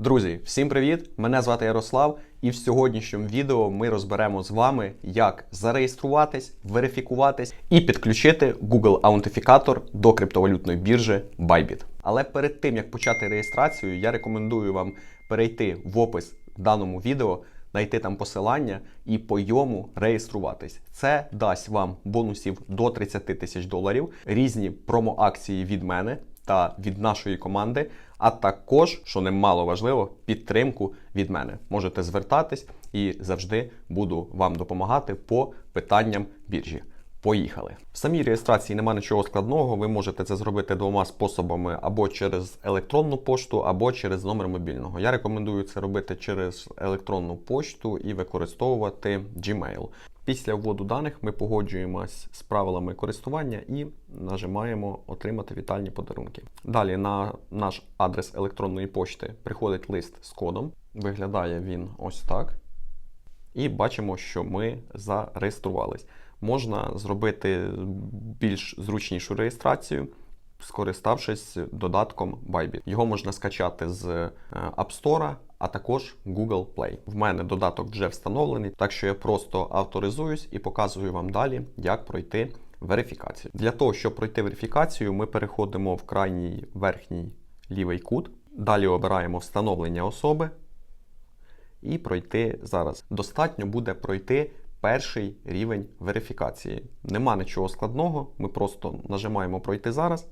Друзі, всім привіт! Мене звати Ярослав, і в сьогоднішньому відео ми розберемо з вами, як зареєструватись, верифікуватись і підключити Google аутентифікатор до криптовалютної біржі Bybit. Але перед тим як почати реєстрацію, я рекомендую вам перейти в опис в даному відео, знайти там посилання і по йому реєструватись. Це дасть вам бонусів до 30 тисяч доларів, різні промо-акції від мене та від нашої команди, а також, що немало важливо, підтримку від мене. Можете звертатись і завжди буду вам допомагати по питанням біржі. Поїхали. В самій реєстрації немає нічого складного. Ви можете це зробити двома способами: або через електронну пошту, або через номер мобільного. Я рекомендую це робити через електронну пошту і використовувати Gmail. Після вводу даних ми погоджуємось з правилами користування і нажимаємо Отримати вітальні подарунки. Далі на наш адрес електронної пошти приходить лист з кодом. Виглядає він ось так. І бачимо, що ми зареєструвались. Можна зробити більш зручнішу реєстрацію, скориставшись додатком Bybit. Його можна скачати з е, App Store, а також Google Play. В мене додаток вже встановлений, так що я просто авторизуюсь і показую вам далі, як пройти верифікацію. Для того, щоб пройти верифікацію, ми переходимо в крайній верхній лівий кут. Далі обираємо встановлення особи і пройти зараз. Достатньо буде пройти перший рівень верифікації. Нема нічого складного, ми просто нажимаємо пройти зараз,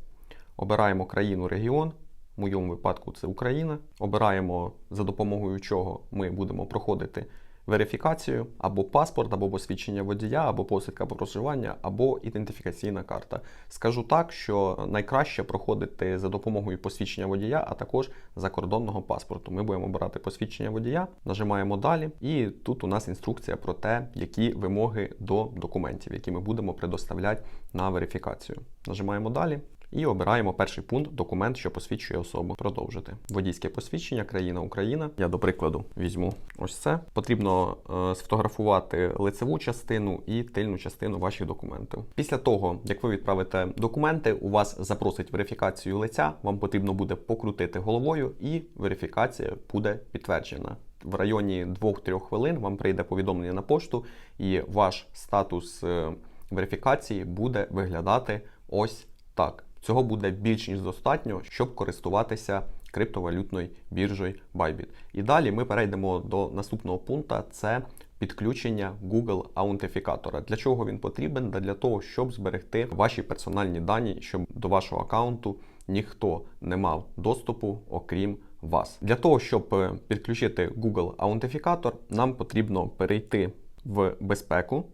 обираємо країну регіон. В моєму випадку це Україна. Обираємо за допомогою чого ми будемо проходити верифікацію або паспорт, або посвідчення водія, або посвідка про проживання, або ідентифікаційна карта. Скажу так, що найкраще проходити за допомогою посвідчення водія, а також закордонного паспорту. Ми будемо обирати посвідчення водія, нажимаємо далі, і тут у нас інструкція про те, які вимоги до документів, які ми будемо предоставляти на верифікацію. Нажимаємо далі. І обираємо перший пункт документ, що посвідчує особу. Продовжити. Водійське посвідчення, країна Україна. Я до прикладу візьму ось це. Потрібно е, сфотографувати лицеву частину і тильну частину ваших документів. Після того, як ви відправите документи, у вас запросить верифікацію лиця. Вам потрібно буде покрутити головою, і верифікація буде підтверджена. В районі 2-3 хвилин вам прийде повідомлення на пошту, і ваш статус е, верифікації буде виглядати ось так. Цього буде більш ніж достатньо, щоб користуватися криптовалютною біржею Bybit. І далі ми перейдемо до наступного пункту: це підключення Google аутентифікатора. Для чого він потрібен? Для того, щоб зберегти ваші персональні дані, щоб до вашого аккаунту ніхто не мав доступу, окрім вас. Для того, щоб підключити Google аутентифікатор, нам потрібно перейти в безпеку,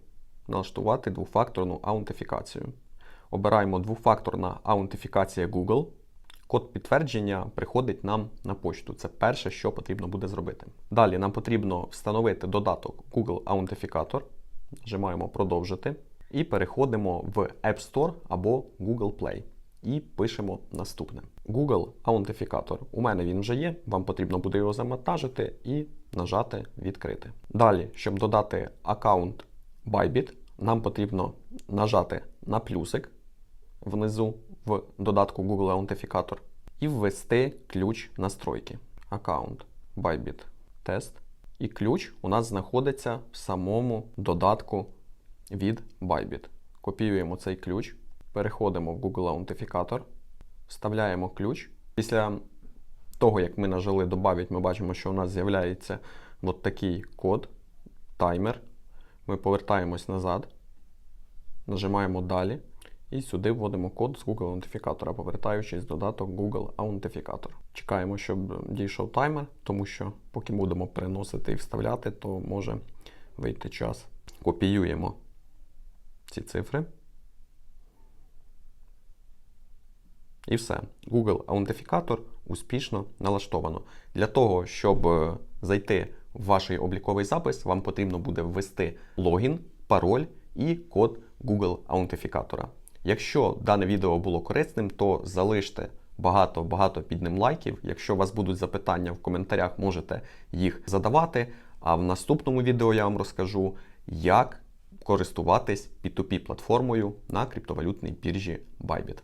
налаштувати двофакторну аутентифікацію. Обираємо двофакторна аутентифікація Google. Код підтвердження приходить нам на почту. Це перше, що потрібно буде зробити. Далі нам потрібно встановити додаток Google аутентифікатор. Нажимаємо продовжити. І переходимо в App Store або Google Play. І пишемо наступне: Google аутентифікатор. У мене він вже є. Вам потрібно буде його завантажити і нажати відкрити. Далі, щоб додати аккаунт Bybit, нам потрібно нажати на плюсик внизу в додатку Google аутентифікатор і ввести ключ настройки. Аккаунт Bybit Test. І ключ у нас знаходиться в самому додатку від Bybit. Копіюємо цей ключ, переходимо в Google аутентифікатор, вставляємо ключ. Після того, як ми нажали «Добавить», ми бачимо, що у нас з'являється от такий код, таймер. Ми повертаємось назад, нажимаємо далі. І сюди вводимо код з Google аутентифікатора, повертаючись в додаток Google аутентифікатор. Чекаємо, щоб дійшов таймер, тому що поки будемо переносити і вставляти, то може вийти час. Копіюємо ці цифри. І все. Google аутентифікатор успішно налаштовано. Для того, щоб зайти в ваш обліковий запис, вам потрібно буде ввести логін, пароль і код Google аутентифікатора. Якщо дане відео було корисним, то залиште багато-багато під ним лайків. Якщо у вас будуть запитання в коментарях, можете їх задавати. А в наступному відео я вам розкажу, як користуватись P2P платформою на криптовалютній біржі Bybit.